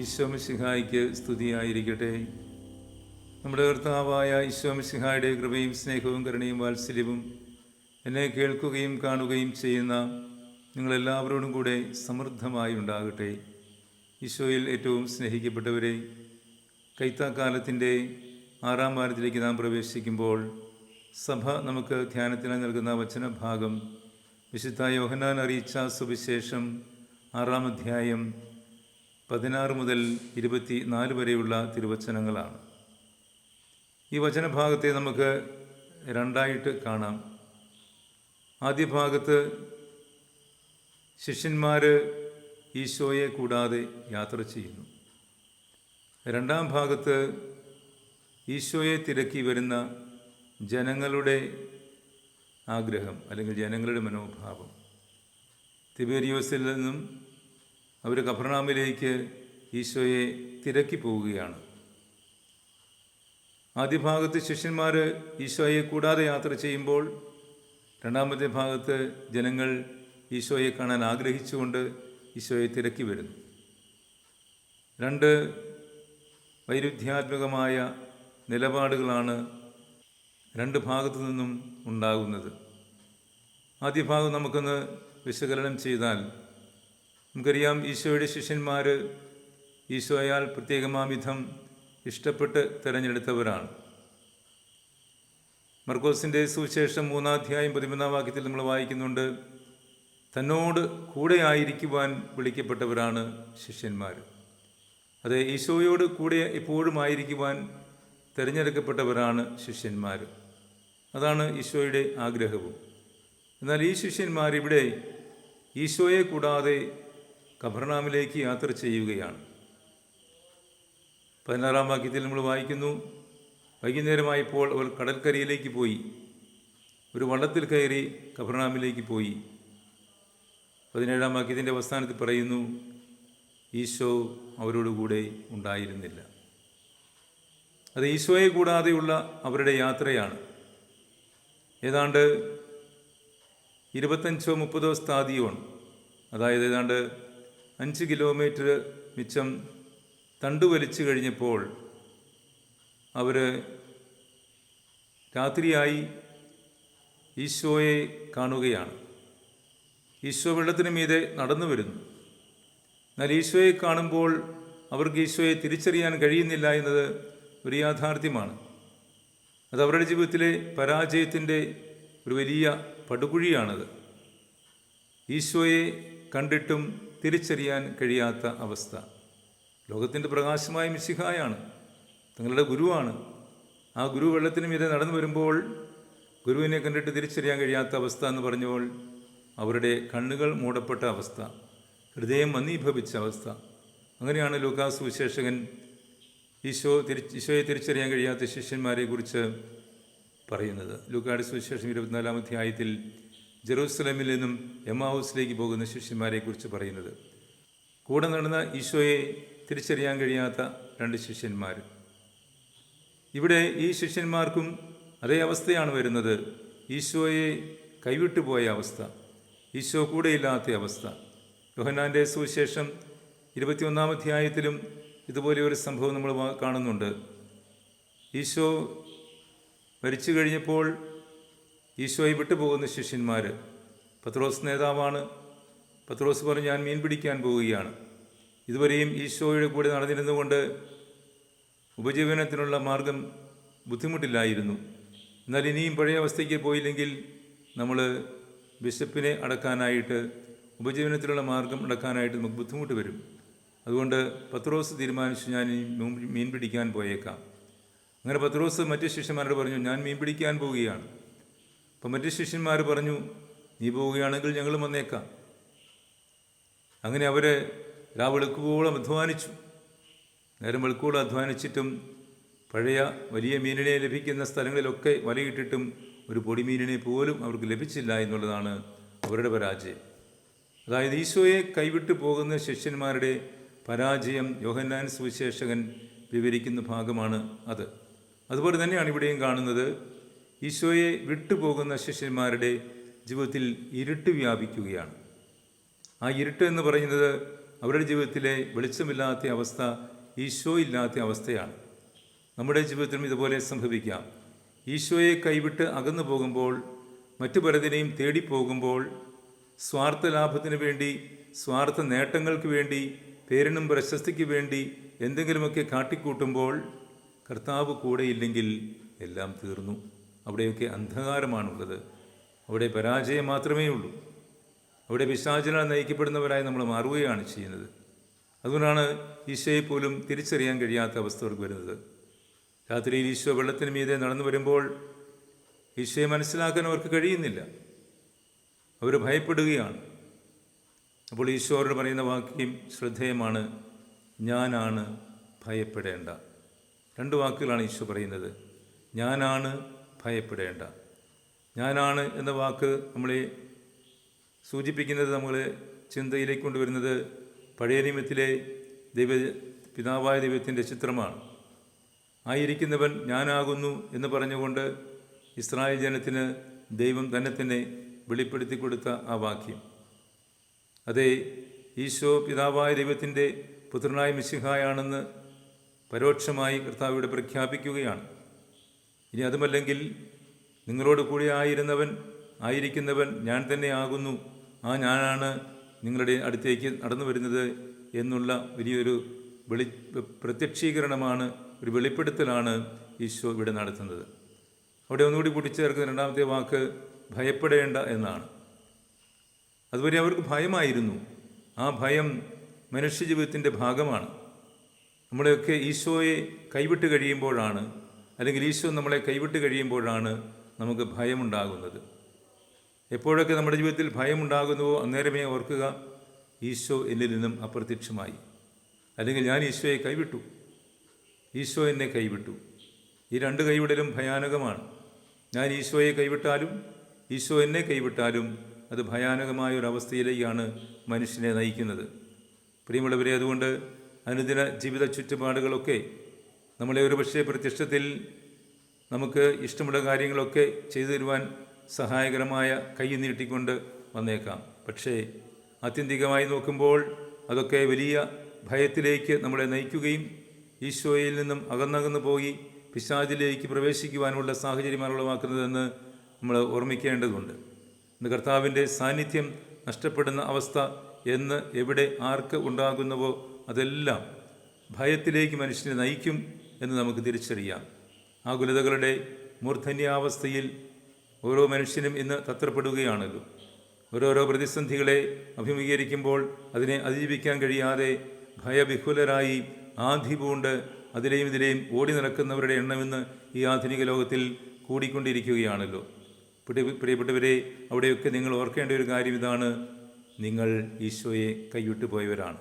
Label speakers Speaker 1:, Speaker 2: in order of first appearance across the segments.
Speaker 1: ഈശോമിസിഹായിക്ക് സ്തുതിയായിരിക്കട്ടെ. നമ്മുടെ കർത്താവായ ഈശ്വമിസിഹായുടെ കൃപയും സ്നേഹവും കരുണയും വാത്സല്യവും എന്നെ കേൾക്കുകയും കാണുകയും ചെയ്യുന്ന നിങ്ങളെല്ലാവരോടും കൂടെ സമൃദ്ധമായി ഉണ്ടാകട്ടെ. ഈശോയിൽ ഏറ്റവും സ്നേഹിക്കപ്പെട്ടവരെ കൈത്താക്കാലത്തിന്റെ ആറാം വാരത്തിലേക്ക് നാം പ്രവേശിക്കുമ്പോൾ സഭ നമുക്ക് ധ്യാനത്തിനായി നൽകുന്ന വചനഭാഗം വിശുദ്ധ യോഹനാൻ അറിയിച്ച സുവിശേഷം ആറാം അധ്യായം പതിനാറ് മുതൽ ഇരുപത്തി നാല് വരെയുള്ള തിരുവചനങ്ങളാണ്. ഈ വചനഭാഗത്തെ നമുക്ക് രണ്ടായിട്ട് കാണാം. ആദ്യ ഭാഗത്ത് ശിഷ്യന്മാർ ഈശോയെ കൂടാതെ യാത്ര ചെയ്യുന്നു. രണ്ടാം ഭാഗത്ത് ഈശോയെ തിരക്കി വരുന്ന ജനങ്ങളുടെ ആഗ്രഹം അല്ലെങ്കിൽ ജനങ്ങളുടെ മനോഭാവം. തിബേരിയോസിൽ നിന്നും അവർ കഫർണാമിലേക്ക് ഈശോയെ തിരക്കി പോവുകയാണ്. ആദ്യ ഭാഗത്ത് ശിഷ്യന്മാർ ഈശോയെ കൂടാതെ യാത്ര ചെയ്യുമ്പോൾ രണ്ടാമത്തെ ഭാഗത്ത് ജനങ്ങൾ ഈശോയെ കാണാൻ ആഗ്രഹിച്ചുകൊണ്ട് ഈശോയെ തിരക്കി വരുന്നു. രണ്ട് വൈരുദ്ധ്യാത്മകമായ നിലപാടുകളാണ് രണ്ട് ഭാഗത്തു നിന്നും ഉണ്ടാകുന്നത്. ആദ്യ ഭാഗം നമുക്കൊന്ന് വിശകലനം ചെയ്താൽ നമുക്കറിയാം ഈശോയുടെ ശിഷ്യന്മാർ ഈശോയാൽ പ്രത്യേകമാവിധം ഇഷ്ടപ്പെട്ട് തിരഞ്ഞെടുത്തവരാണ്. മർക്കോസിന്റെ സുവിശേഷം മൂന്നാധ്യായം പതിമൂന്നാം വാക്യത്തിൽ നമ്മൾ വായിക്കുന്നുണ്ട് തന്നോട് കൂടെ ആയിരിക്കുവാൻ വിളിക്കപ്പെട്ടവരാണ് ശിഷ്യന്മാർ അത് ഈശോയോട് കൂടെ എപ്പോഴും ആയിരിക്കുവാൻ തിരഞ്ഞെടുക്കപ്പെട്ടവരാണ് ശിഷ്യന്മാർ അതാണ് ഈശോയുടെ ആഗ്രഹവും. എന്നാൽ ഈ ശിഷ്യന്മാർ ഇവിടെ ഈശോയെ കൂടാതെ കബർനാമിലേക്ക് യാത്ര ചെയ്യുകയാണ്. പതിനാറാം വാക്യത്തിൽ നമ്മൾ വായിക്കുന്നു വൈകുന്നേരമായപ്പോൾ അവർ കടൽക്കരയിലേക്ക് പോയി. ഒരു വള്ളത്തിൽ കയറി കബർണാമിലേക്ക് പോയി. പതിനേഴാം വാക്യത്തിന്റെ അവസാനത്തിൽ പറയുന്നു ഈശോ അവരോടുകൂടെ ഉണ്ടായിരുന്നില്ല. അത് ഈശോയെ കൂടാതെയുള്ള അവരുടെ യാത്രയാണ്. ഏതാണ്ട് ഇരുപത്തഞ്ചോ മുപ്പതോ സ്ഥാതിയോൺ അതായത് ഏതാണ്ട് അഞ്ച് കിലോമീറ്റർ മിച്ചം തണ്ടു വലിച്ചു കഴിഞ്ഞപ്പോൾ അവർ രാത്രിയായി ഈശോയെ കാണുകയാണ്. ഈശോ വെള്ളത്തിന് മീതെ നടന്നു വരുന്നു. എന്നാൽ ഈശോയെ കാണുമ്പോൾ അവർക്ക് ഈശോയെ തിരിച്ചറിയാൻ കഴിയുന്നില്ല എന്നത് ഒരു യാഥാർത്ഥ്യമാണ്. അത് അവരുടെ ജീവിതത്തിലെ പരാജയത്തിന്റെ ഒരു വലിയ പടുകുഴിയാണത്. ഈശോയെ കണ്ടിട്ടും തിരിച്ചറിയാൻ കഴിയാത്ത അവസ്ഥ. ലോകത്തിന്റെ പ്രകാശമായ മിശിഹായാണ്. തങ്ങളുടെ ഗുരുവാണ്. ആ ഗുരു വെള്ളത്തിന് മീതെ നടന്നു വരുമ്പോൾ ഗുരുവിനെ കണ്ടിട്ട് തിരിച്ചറിയാൻ കഴിയാത്ത അവസ്ഥ എന്ന് പറഞ്ഞപ്പോൾ അവരുടെ കണ്ണുകൾ മൂടപ്പെട്ട അവസ്ഥ. ഹൃദയം മന്ദീഭവിച്ച അവസ്ഥ. അങ്ങനെയാണ് ലൂക്കാസ് വിശേഷകൻ ഈശോ തിരി ഈശോയെ തിരിച്ചറിയാൻ കഴിയാത്ത ശിഷ്യന്മാരെ കുറിച്ച് പറയുന്നത്. ലൂക്കാട് സുവിശേഷം ഇരുപത്തിനാലാം അധ്യായത്തിൽ ജെറൂസലമിൽ നിന്നും എമാവൂസിലേക്ക് പോകുന്ന ശിഷ്യന്മാരെക്കുറിച്ച് പറയുന്നത്. കൂടെ നടന്ന ഈശോയെ തിരിച്ചറിയാൻ കഴിയാത്ത രണ്ട് ശിഷ്യന്മാർ. ഇവിടെ ഈ ശിഷ്യന്മാർക്കും അതേ അവസ്ഥയാണ് വരുന്നത്. ഈശോയെ കൈവിട്ടു പോയ അവസ്ഥ ഈശോ കൂടെയില്ലാത്ത അവസ്ഥ. യോഹനാന്റെ സുവിശേഷം ഇരുപത്തിയൊന്നാം അധ്യായത്തിലും ഇതുപോലെ ഒരു സംഭവം നമ്മൾ കാണുന്നുണ്ട്. ഈശോ മരിച്ചു കഴിഞ്ഞപ്പോൾ ഈശോയെ വിട്ടുപോകുന്ന ശിഷ്യന്മാർ പത്രോസ് നേതാവാണ്. പത്രോസ് പറഞ്ഞു ഞാൻ മീൻ പിടിക്കാൻ പോവുകയാണ്. ഇതുവരെയും ഈശോയുടെ കൂടെ നടന്നിരുന്നുകൊണ്ട് ഉപജീവനത്തിനുള്ള മാർഗം ബുദ്ധിമുട്ടില്ലായിരുന്നു. എന്നാൽ ഇനിയും പഴയ അവസ്ഥയ്ക്ക് പോയില്ലെങ്കിൽ നമ്മൾ ബിഷപ്പിനെ അടക്കാനായിട്ട് ഉപജീവനത്തിലുള്ള മാർഗം അടക്കാനായിട്ട് നമുക്ക് ബുദ്ധിമുട്ട് വരും. അതുകൊണ്ട് പത്രോസ് തീരുമാനിച്ചു ഞാൻ മീൻ- പിടിക്കാൻ പോയേക്കാം. അങ്ങനെ പത്രോസ് മറ്റു ശിഷ്യന്മാരോട് പറഞ്ഞു ഞാൻ മീൻ പിടിക്കാൻ പോവുകയാണ്. അപ്പം മറ്റു ശിഷ്യന്മാർ പറഞ്ഞു നീ പോവുകയാണെങ്കിൽ ഞങ്ങൾ വന്നേക്കാം. അങ്ങനെ അവർ രാവെളുക്കുവോളം അധ്വാനിച്ചു. നേരം വെളുക്കുകോളം അധ്വാനിച്ചിട്ടും പഴയ വലിയ മീനിനെ ലഭിക്കുന്ന സ്ഥലങ്ങളിലൊക്കെ വലയിട്ടിട്ടും ഒരു പൊടിമീനിനെ പോലും അവർക്ക് ലഭിച്ചില്ല എന്നുള്ളതാണ് അവരുടെ പരാജയം. അതായത് ഈശോയെ കൈവിട്ടു പോകുന്ന ശിഷ്യന്മാരുടെ പരാജയം യോഹന്നാൻ സുവിശേഷകൻ വിവരിക്കുന്ന ഭാഗമാണ് അത്. അതുപോലെ തന്നെയാണ് ഇവിടെയും കാണുന്നത് ഈശോയെ വിട്ടുപോകുന്ന ശിഷ്യന്മാരുടെ ജീവിതത്തിൽ ഇരുട്ട് വ്യാപിക്കുകയാണ്. ആ ഇരുട്ട് എന്ന് പറയുന്നത് അവരുടെ ജീവിതത്തിലെ വെളിച്ചമില്ലാത്ത അവസ്ഥ ഈശോ ഇല്ലാത്ത അവസ്ഥയാണ്. നമ്മുടെ ജീവിതത്തിലും ഇതുപോലെ സംഭവിക്കാം. ഈശോയെ കൈവിട്ട് അകന്നു പോകുമ്പോൾ മറ്റു പലതിനെയും തേടിപ്പോകുമ്പോൾ സ്വാർത്ഥ ലാഭത്തിന് വേണ്ടി സ്വാർത്ഥ നേട്ടങ്ങൾക്ക് വേണ്ടി പേരിനും പ്രശസ്തിക്ക് വേണ്ടി എന്തെങ്കിലുമൊക്കെ കാട്ടിക്കൂട്ടുമ്പോൾ കർത്താവ് കൂടെയില്ലെങ്കിൽ എല്ലാം തീർന്നു. അവിടെയൊക്കെ അന്ധകാരമാണുള്ളത്. അവിടെ പരാജയം മാത്രമേ ഉള്ളൂ അവിടെ പിശാചനാൽ നയിക്കപ്പെടുന്നവരായി നമ്മൾ മാറുകയാണ് ചെയ്യുന്നത്. അതുകൊണ്ടാണ് ഈശോയെ പോലും തിരിച്ചറിയാൻ കഴിയാത്ത അവസ്ഥകൾക്ക് വരുന്നത്. രാത്രിയിൽ ഈശോ വെള്ളത്തിന് മീതെ നടന്നു വരുമ്പോൾ ഈശോയെ മനസ്സിലാക്കാൻ അവർക്ക് കഴിയുന്നില്ല. അവർ ഭയപ്പെടുകയാണ്. അപ്പോൾ ഈശോ അവരോട് പറയുന്ന വാക്യം ശ്രദ്ധേയമാണ്. ഞാനാണ് ഭയപ്പെടേണ്ട. രണ്ട് വാക്കുകളാണ് ഈശോ പറയുന്നത്. ഞാനാണ് ഭയപ്പെടേണ്ട. ഞാനാണ് എന്ന വാക്ക് നമ്മളെ സൂചിപ്പിക്കുന്നത് നമ്മൾ ചിന്തയിലേക്ക് കൊണ്ടുവരുന്നത് പഴയ നിയമത്തിലെ ദൈവ പിതാവായ ദൈവത്തിന്റെ ചിത്രമാണ്. ആയിരിക്കുന്നവൻ ഞാനാകുന്നു എന്ന് പറഞ്ഞുകൊണ്ട് ഇസ്രായേൽ ജനത്തിന് ദൈവം തന്നെ തന്നെ വെളിപ്പെടുത്തി കൊടുത്ത ആ വാക്യം. അതെ ഈശോ പിതാവായ ദൈവത്തിന്റെ പുത്രനായ മിശിഹായാണെന്ന് പരോക്ഷമായി കർത്താവിടെ പ്രഖ്യാപിക്കുകയാണ്. ഇനി അതുമല്ലെങ്കിൽ നിങ്ങളോട് കൂടി ആയിരുന്നവൻ ആയിരിക്കുന്നവൻ ഞാൻ തന്നെ ആകുന്നു. ആ ഞാനാണ് നിങ്ങളുടെ അടുത്തേക്ക് നടന്നു വരുന്നത് എന്നുള്ള വലിയൊരു വെളി പ്രത്യക്ഷീകരണമാണ് ഒരു വെളിപ്പെടുത്തലാണ് ഈശോ ഇവിടെ നടത്തുന്നത്. അവിടെ ഒന്നുകൂടി കൂട്ടിച്ചേർക്കുന്ന രണ്ടാമത്തെ വാക്ക് ഭയപ്പെടേണ്ട എന്നാണ്. അതുവരെ അവർക്ക് ഭയമായിരുന്നു. ആ ഭയം മനുഷ്യജീവിതത്തിന്റെ ഭാഗമാണ്. നമ്മളെയൊക്കെ ഈശോയെ കൈവിട്ട് കഴിയുമ്പോഴാണ് അല്ലെങ്കിൽ ഈശോ നമ്മളെ കൈവിട്ട് കഴിയുമ്പോഴാണ് നമുക്ക് ഭയമുണ്ടാകുന്നത്. എപ്പോഴൊക്കെ നമ്മുടെ ജീവിതത്തിൽ ഭയമുണ്ടാകുന്നുവോ അന്നേരമേ ഓർക്കുക ഈശോ എന്നിൽ നിന്നും അപ്രത്യക്ഷമായി. അല്ലെങ്കിൽ ഞാൻ ഈശോയെ കൈവിട്ടു. ഈശോ എന്നെ കൈവിട്ടു. ഈ രണ്ട് കൈവിടലും ഭയാനകമാണ്. ഞാൻ ഈശോയെ കൈവിട്ടാലും ഈശോ എന്നെ കൈവിട്ടാലും അത് ഭയാനകമായ ഒരു അവസ്ഥയിലേക്കാണ് മനുഷ്യനെ നയിക്കുന്നത്. പ്രിയമുള്ളവരെ അതുകൊണ്ട് അനുദിന ജീവിത ചുറ്റുപാടുകളൊക്കെ നമ്മളെ ഒരു പക്ഷേ പ്രത്യക്ഷത്തിൽ നമുക്ക് ഇഷ്ടമുള്ള കാര്യങ്ങളൊക്കെ ചെയ്തു തരുവാൻ സഹായകരമായ കൈ നീട്ടിക്കൊണ്ട് വന്നേക്കാം. പക്ഷേ ആത്യന്തികമായി നോക്കുമ്പോൾ അതൊക്കെ വലിയ ഭയത്തിലേക്ക് നമ്മളെ നയിക്കുകയും ഈശോയിൽ നിന്നും അകന്നകന്നു പോയി പിശാചിലേക്ക് പ്രവേശിക്കുവാനുള്ള സാഹചര്യമാണ് ഉളവാക്കുന്നതെന്ന് നമ്മൾ ഓർമ്മിക്കേണ്ടതുണ്ട്. ഇന്ന് കർത്താവിന്റെ സാന്നിധ്യം നഷ്ടപ്പെടുന്ന അവസ്ഥ എന്ന് എവിടെ ആർക്ക് ഉണ്ടാകുന്നുവോ അതെല്ലാം ഭയത്തിലേക്ക് മനുഷ്യനെ നയിക്കും എന്ന് നമുക്ക് തിരിച്ചറിയാം. ആകുലതകളുടെ മൂർധന്യാവസ്ഥയിൽ ഓരോ മനുഷ്യനും ഇന്ന് തത്രപ്പെടുകയാണല്ലോ. ഓരോരോ പ്രതിസന്ധികളെ അഭിമുഖീകരിക്കുമ്പോൾ അതിനെ അതിജീവിക്കാൻ കഴിയാതെ ഭയവിഹുലരായി ആധി പൂണ്ട് അതിലെയും ഇതിലെയും ഓടി നടക്കുന്നവരുടെ എണ്ണമെന്ന് ഈ ആധുനിക ലോകത്തിൽ കൂടിക്കൊണ്ടിരിക്കുകയാണല്ലോ. പ്രിയ- പ്രിയപ്പെട്ടവരെ അവിടെയൊക്കെ നിങ്ങൾ ഓർക്കേണ്ട ഒരു കാര്യം ഇതാണ്. നിങ്ങൾ ഈശോയെ കൈവിട്ടു പോയവരാണ്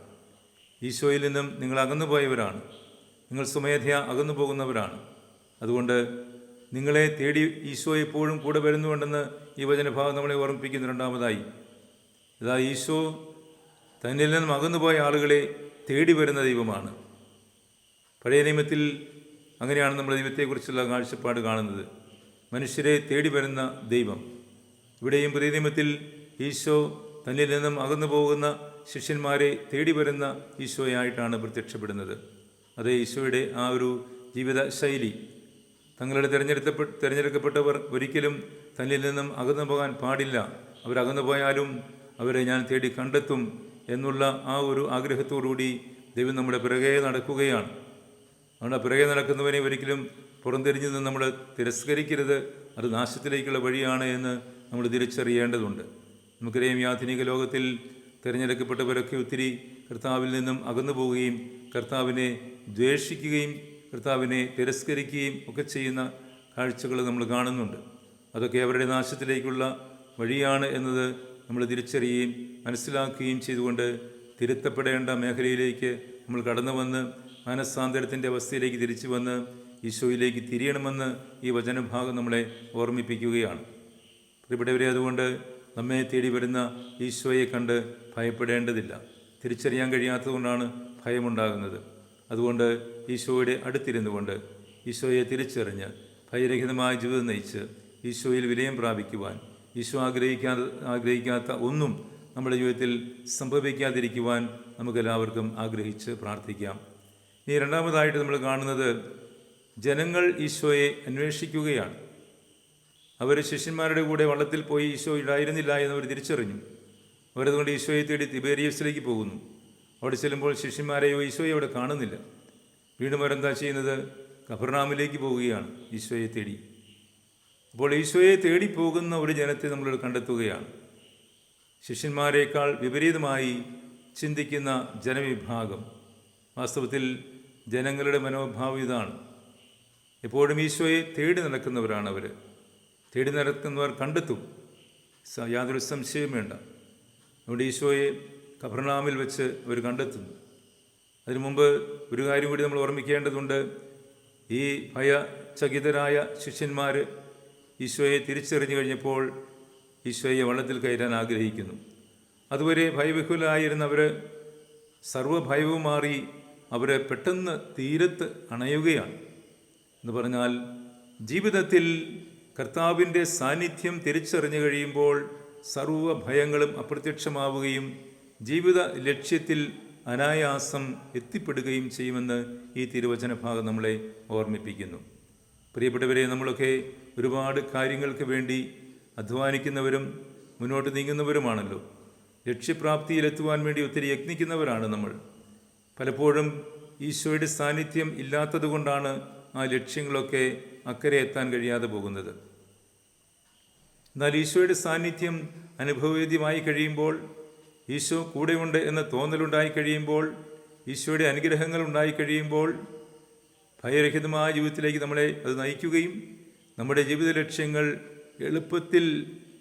Speaker 1: ഈശോയിൽ നിന്നും നിങ്ങൾ അകന്നു പോയവരാണ് നിങ്ങൾ സ്വമേധയ അകന്നു പോകുന്നവരാണ്. അതുകൊണ്ട് നിങ്ങളെ തേടി ഈശോ എപ്പോഴും കൂടെ വരുന്നുണ്ടെന്ന് ഈ വചനഭാഗം നമ്മളെ ഓർമ്മിപ്പിക്കുന്നു രണ്ടാമതായി. അതാ ഈശോ തന്നിൽ നിന്നും അകന്നുപോയ ആളുകളെ തേടി വരുന്ന ദൈവമാണ്. പഴയ നിയമത്തിൽ അങ്ങനെയാണ് നമ്മൾ ദൈവത്തെക്കുറിച്ചുള്ള കാഴ്ചപ്പാട് കാണുന്നത്. മനുഷ്യരെ തേടി വരുന്ന ദൈവം. ഇവിടെയും പുതിയ നിയമത്തിൽ ഈശോ തന്നിൽ നിന്നും അകന്നു പോകുന്ന ശിഷ്യന്മാരെ തേടി വരുന്ന ഈശോയായിട്ടാണ് പ്രത്യക്ഷപ്പെടുന്നത്. അത് ഈശോയുടെ ആ ഒരു ജീവിത ശൈലി തങ്ങളുടെ തിരഞ്ഞെടുത്ത തിരഞ്ഞെടുക്കപ്പെട്ടവർ ഒരിക്കലും തന്നിൽ നിന്നും അകന്നു പോകാൻ പാടില്ല. അവരകന്നു പോയാലും അവരെ ഞാൻ തേടി കണ്ടെത്തും എന്നുള്ള ആ ഒരു ആഗ്രഹത്തോടുകൂടി ദൈവം നമ്മുടെ പിറകെ നടക്കുകയാണ്. നമ്മുടെ പിറകെ നടക്കുന്നവനെ ഒരിക്കലും പുറംതിരിഞ്ഞു നിന്ന് നമ്മൾ തിരസ്കരിക്കരുത്. അത് നാശത്തിലേക്കുള്ള വഴിയാണ് എന്ന് നമ്മൾ തിരിച്ചറിയേണ്ടതുണ്ട്. നമുക്കറിയാം ഈ ആധുനിക ലോകത്തിൽ തിരഞ്ഞെടുക്കപ്പെട്ടവരൊക്കെ ഒത്തിരി കർത്താവിൽ നിന്നും അകന്നു പോവുകയും കർത്താവിനെ ദ്വേഷിക്കുകയും കർത്താവിനെ തിരസ്കരിക്കുകയും ഒക്കെ ചെയ്യുന്ന കാഴ്ചകൾ നമ്മൾ കാണുന്നുണ്ട്. അതൊക്കെ അവരുടെ നാശത്തിലേക്കുള്ള വഴിയാണ് എന്നത് നമ്മൾ തിരിച്ചറിയുകയും മനസ്സിലാക്കുകയും ചെയ്തുകൊണ്ട് തിരുത്തപ്പെടേണ്ട മേഖലയിലേക്ക് നമ്മൾ കടന്നു വന്ന് മാനസാന്തരത്തിന്റെ അവസ്ഥയിലേക്ക് തിരിച്ചു വന്ന് ഈശോയിലേക്ക് തിരിയണമെന്ന് ഈ വചനഭാഗം നമ്മളെ ഓർമ്മിപ്പിക്കുകയാണ്. പ്രിയപ്പെട്ടവരെ അതുകൊണ്ട് നമ്മെ തേടി വരുന്ന ഈശോയെ കണ്ട് ഭയപ്പെടേണ്ടതില്ല. തിരിച്ചറിയാൻ കഴിയാത്തതുകൊണ്ടാണ് ഭയമുണ്ടാകുന്നത്. അതുകൊണ്ട് ഈശോയുടെ അടുത്തിരുന്നു കൊണ്ട് ഈശോയെ തിരിച്ചറിഞ്ഞ് ഭയരഹിതമായ ജീവിതം നയിച്ച് ഈശോയിൽ വിലയം പ്രാപിക്കുവാൻ ഈശോ ആഗ്രഹിക്കാത്ത ആഗ്രഹിക്കാത്ത ഒന്നും നമ്മുടെ ജീവിതത്തിൽ സംഭവിക്കാതിരിക്കുവാൻ നമുക്കെല്ലാവർക്കും ആഗ്രഹിച്ച് പ്രാർത്ഥിക്കാം. ഇനി രണ്ടാമതായിട്ട് നമ്മൾ കാണുന്നത് ജനങ്ങൾ ഈശോയെ അന്വേഷിക്കുകയാണ്. അവർ ശിഷ്യന്മാരുടെ കൂടെ വള്ളത്തിൽ പോയി ഈശോ ഉണ്ടായിരുന്നില്ല എന്നവർ തിരിച്ചറിഞ്ഞു. അവരതുകൊണ്ട് ഈശോയെ തേടി തിബേരിയസിലേക്ക് പോകുന്നു. അവിടെ ചെല്ലുമ്പോൾ ശിഷ്യന്മാരെയോ ഈശോയെ അവിടെ കാണുന്നില്ല. വീണ്ടും അവരെന്താ ചെയ്യുന്നത്? കഫർനാമിലേക്ക് പോവുകയാണ് ഈശോയെ തേടി. അപ്പോൾ ഈശോയെ തേടി പോകുന്ന ഒരു ജനത്തെ നമ്മളിവിടെ കണ്ടെത്തുകയാണ്. ശിഷ്യന്മാരെക്കാൾ വിപരീതമായി ചിന്തിക്കുന്ന ജനവിഭാഗം. വാസ്തവത്തിൽ ജനങ്ങളുടെ മനോഭാവം ഇതാണ്. എപ്പോഴും ഈശോയെ തേടി നടക്കുന്നവരാണ് അവർ തേടി നടക്കുന്നവർ കണ്ടെത്തും. യാതൊരു സംശയവും വേണ്ട. നമ്മുടെ ഈശോയെ കഫർനാമിൽ വെച്ച് അവർ കണ്ടെത്തുന്നു. അതിനു മുമ്പ് ഒരു കാര്യം കൂടി നമ്മൾ ഓർമ്മിക്കേണ്ടതുണ്ട്. ഈ ഭയചകിതരായ ശിഷ്യന്മാർ ഈശോയെ തിരിച്ചറിഞ്ഞു കഴിഞ്ഞപ്പോൾ ഈശോയെ വള്ളത്തിൽ കയറാൻ ആഗ്രഹിക്കുന്നു. അതുവരെ ഭയവിഹുലായിരുന്നവർ സർവഭയവും മാറി അവരെ പെട്ടെന്ന് തീരത്ത് അണയുകയാണ്. എന്ന് പറഞ്ഞാൽ ജീവിതത്തിൽ കർത്താവിന്റെ സാന്നിധ്യം തിരിച്ചറിഞ്ഞു കഴിയുമ്പോൾ സർവ ഭയങ്ങളും അപ്രത്യക്ഷമാവുകയും ജീവിത ലക്ഷ്യത്തിൽ അനായാസം എത്തിപ്പെടുകയും ചെയ്യുമെന്ന് ഈ തിരുവചന ഭാഗം നമ്മളെ ഓർമ്മിപ്പിക്കുന്നു. പ്രിയപ്പെട്ടവരെ നമ്മളൊക്കെ ഒരുപാട് കാര്യങ്ങൾക്ക് വേണ്ടി അധ്വാനിക്കുന്നവരും മുന്നോട്ട് നീങ്ങുന്നവരുമാണല്ലോ. ലക്ഷ്യപ്രാപ്തിയിലെത്തുവാൻ വേണ്ടി ഒത്തിരി യത്നിക്കുന്നവരാണ് നമ്മൾ. പലപ്പോഴും ഈശോയുടെ സാന്നിധ്യം ഇല്ലാത്തതുകൊണ്ടാണ് ആ ലക്ഷ്യങ്ങളൊക്കെ അക്കരെ എത്താൻ കഴിയാതെ പോകുന്നത്. എന്നാൽ ഈശോയുടെ സാന്നിധ്യം അനുഭവവേദ്യമായി കഴിയുമ്പോൾ ഈശോ കൂടെയുണ്ട് എന്ന തോന്നലുണ്ടായി കഴിയുമ്പോൾ ഈശോയുടെ അനുഗ്രഹങ്ങൾ ഉണ്ടായി കഴിയുമ്പോൾ ഭയരഹിതമായ ജീവിതത്തിലേക്ക് നമ്മളെ അത് നയിക്കുകയും നമ്മുടെ ജീവിത ലക്ഷ്യങ്ങൾ എളുപ്പത്തിൽ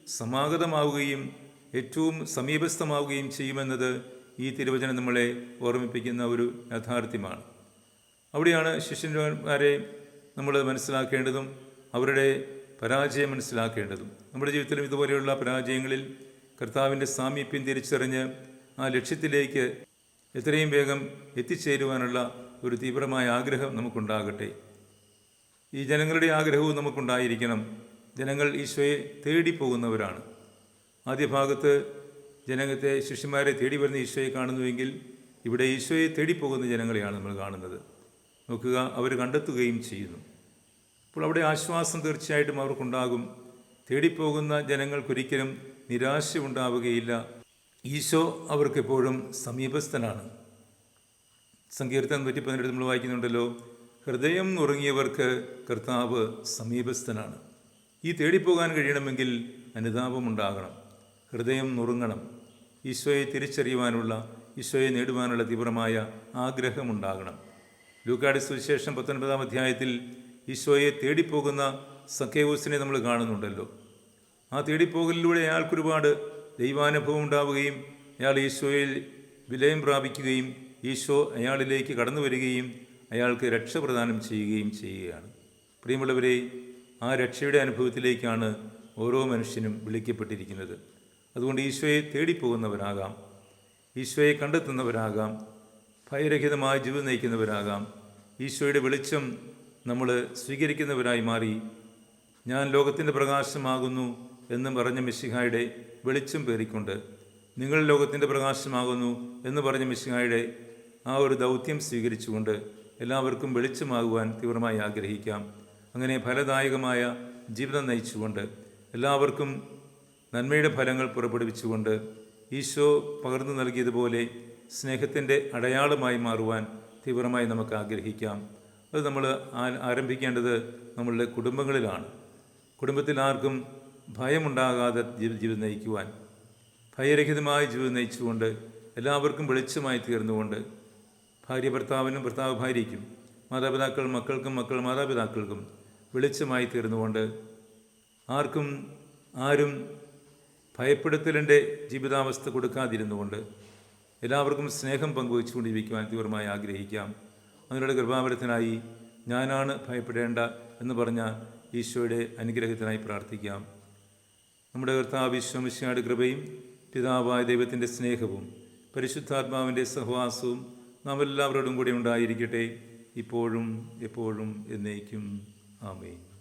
Speaker 1: സമാഗതമാവുകയും ഏറ്റവും സമീപസ്ഥമാവുകയും ചെയ്യുമെന്നത് ഈ തിരുവചനം നമ്മളെ ഓർമ്മിപ്പിക്കുന്ന ഒരു യാഥാർത്ഥ്യമാണ്. അവിടെയാണ് ശിഷ്യന്മാരെ നമ്മൾ മനസ്സിലാക്കേണ്ടതും അവരുടെ പരാജയം മനസ്സിലാക്കേണ്ടതും. നമ്മുടെ ജീവിതത്തിലും ഇതുപോലെയുള്ള പരാജയങ്ങളിൽ കർത്താവിന്റെ സാമീപ്യം തിരിച്ചറിഞ്ഞ് ആ ലക്ഷ്യത്തിലേക്ക് എത്രയും വേഗം എത്തിച്ചേരുവാനുള്ള ഒരു തീവ്രമായ ആഗ്രഹം നമുക്കുണ്ടാകട്ടെ. ഈ ജനങ്ങളുടെ ആഗ്രഹവും നമുക്കുണ്ടായിരിക്കണം. ജനങ്ങൾ ഈശോയെ തേടി പോകുന്നവരാണ് ആദ്യ ഭാഗത്ത് ജനത്തെ ശിഷ്യന്മാരെ തേടി വരുന്ന ഈശോയെ കാണുന്നുവെങ്കിൽ ഇവിടെ ഈശോയെ തേടിപ്പോകുന്ന ജനങ്ങളെയാണ് നമ്മൾ കാണുന്നത്. നോക്കുക അവർ കണ്ടെത്തുകയും ചെയ്യുന്നു. അപ്പോൾ അവിടെ ആശ്വാസം തീർച്ചയായിട്ടും അവർക്കുണ്ടാകും. തേടിപ്പോകുന്ന ജനങ്ങൾക്കൊരിക്കലും നിരാശ ഉണ്ടാവുകയില്ല ഈശോ അവർക്കെപ്പോഴും സമീപസ്ഥനാണ്. സങ്കീർത്തനം നൂറ്റി പതിനെട്ട് നമ്മൾ വായിക്കുന്നുണ്ടല്ലോ. ഹൃദയം നുറുങ്ങിയവർക്ക് കർത്താവ് സമീപസ്ഥനാണ്. ഈ തേടിപ്പോകാൻ കഴിയണമെങ്കിൽ അനുതാപമുണ്ടാകണം. ഹൃദയം നുറുങ്ങണം. ഈശോയെ തിരിച്ചറിയുവാനുള്ള ഈശോയെ നേടുവാനുള്ള തീവ്രമായ ആഗ്രഹമുണ്ടാകണം. ലൂക്കാടി സുവിശേഷം പത്തൊൻപതാം അധ്യായത്തിൽ ഈശോയെ തേടിപ്പോകുന്ന സക്കേവൂസിനെ നമ്മൾ കാണുന്നുണ്ടല്ലോ. ആ തേടിപ്പോകലിലൂടെ അയാൾക്കൊരുപാട് ദൈവാനുഭവം ഉണ്ടാവുകയും അയാൾ ഈശോയിൽ വിലയം പ്രാപിക്കുകയും ഈശോ അയാളിലേക്ക് കടന്നു വരികയും അയാൾക്ക് രക്ഷ പ്രദാനം ചെയ്യുകയും ചെയ്യുകയാണ്. പ്രിയമുള്ളവരെ ആ രക്ഷയുടെ അനുഭവത്തിലേക്കാണ് ഓരോ മനുഷ്യനും വിളിക്കപ്പെട്ടിരിക്കുന്നത്. അതുകൊണ്ട് ഈശോയെ തേടിപ്പോകുന്നവരാകാം ഈശോയെ കണ്ടെത്തുന്നവരാകാം ഭയരഹിതമായ ജീവിതം നയിക്കുന്നവരാകാം ഈശോയുടെ വെളിച്ചം നമ്മൾ സ്വീകരിക്കുന്നവരായി മാറി ഞാൻ ലോകത്തിന്റെ പ്രകാശമാകുന്നു എന്ന് പറഞ്ഞ മിശിഹായുടെ വെളിച്ചം പേറിക്കൊണ്ട് നിങ്ങൾ ലോകത്തിന്റെ പ്രകാശമാകുന്നു എന്ന് പറഞ്ഞ മിശിഹായുടെ ആ ഒരു ദൗത്യം സ്വീകരിച്ചുകൊണ്ട് എല്ലാവർക്കും വെളിച്ചമാകുവാൻ തീവ്രമായി ആഗ്രഹിക്കാം. അങ്ങനെ ഫലദായകമായ ജീവിതം നയിച്ചുകൊണ്ട് എല്ലാവർക്കും നന്മയുടെ ഫലങ്ങൾ പുറപ്പെടുവിച്ചുകൊണ്ട് ഈശോ പകർന്നു നൽകിയതുപോലെ സ്നേഹത്തിന്റെ അടയാളമായി മാറുവാൻ തീവ്രമായി നമുക്ക് ആഗ്രഹിക്കാം. അത് നമ്മൾ ആരംഭിക്കേണ്ടത് നമ്മളുടെ കുടുംബങ്ങളിലാണ്. കുടുംബത്തിൽ ആർക്കും ഭയമുണ്ടാകാതെ ജീവി- ജീവിതം നയിക്കുവാൻ ഭയരഹിതമായ ജീവിതം നയിച്ചുകൊണ്ട് എല്ലാവർക്കും വെളിച്ചമായി തീർന്നുകൊണ്ട് ഭാര്യ ഭർത്താവിനും ഭർത്താവ് ഭാര്യയ്ക്കും മാതാപിതാക്കൾ മക്കൾക്കും മക്കൾ മാതാപിതാക്കൾക്കും വെളിച്ചമായി തീർന്നുകൊണ്ട് ആർക്കും ആരും ഭയപ്പെടുത്തലിന്റെ ജീവിതാവസ്ഥ കൊടുക്കാതിരുന്നുകൊണ്ട് എല്ലാവർക്കും സ്നേഹം പങ്കുവച്ചുകൊണ്ടിരിക്കുവാൻ തീവ്രമായി ആഗ്രഹിക്കാം. അതിനുള്ള കൃപാവരത്തിനായി ഞാനാണ് ഭയപ്പെടേണ്ട എന്ന് പറഞ്ഞ ഈശോയുടെ അനുഗ്രഹത്തിനായി പ്രാർത്ഥിക്കാം. നമ്മുടെ കർത്താവ് വിശ്വമിശയുടെ കൃപയും പിതാവായ ദൈവത്തിന്റെ സ്നേഹവും പരിശുദ്ധാത്മാവിന്റെ സഹവാസവും നാം എല്ലാവരോടും കൂടി ഉണ്ടായിരിക്കട്ടെ. ഇപ്പോഴും എപ്പോഴും എന്നേക്കും. ആമേൻ.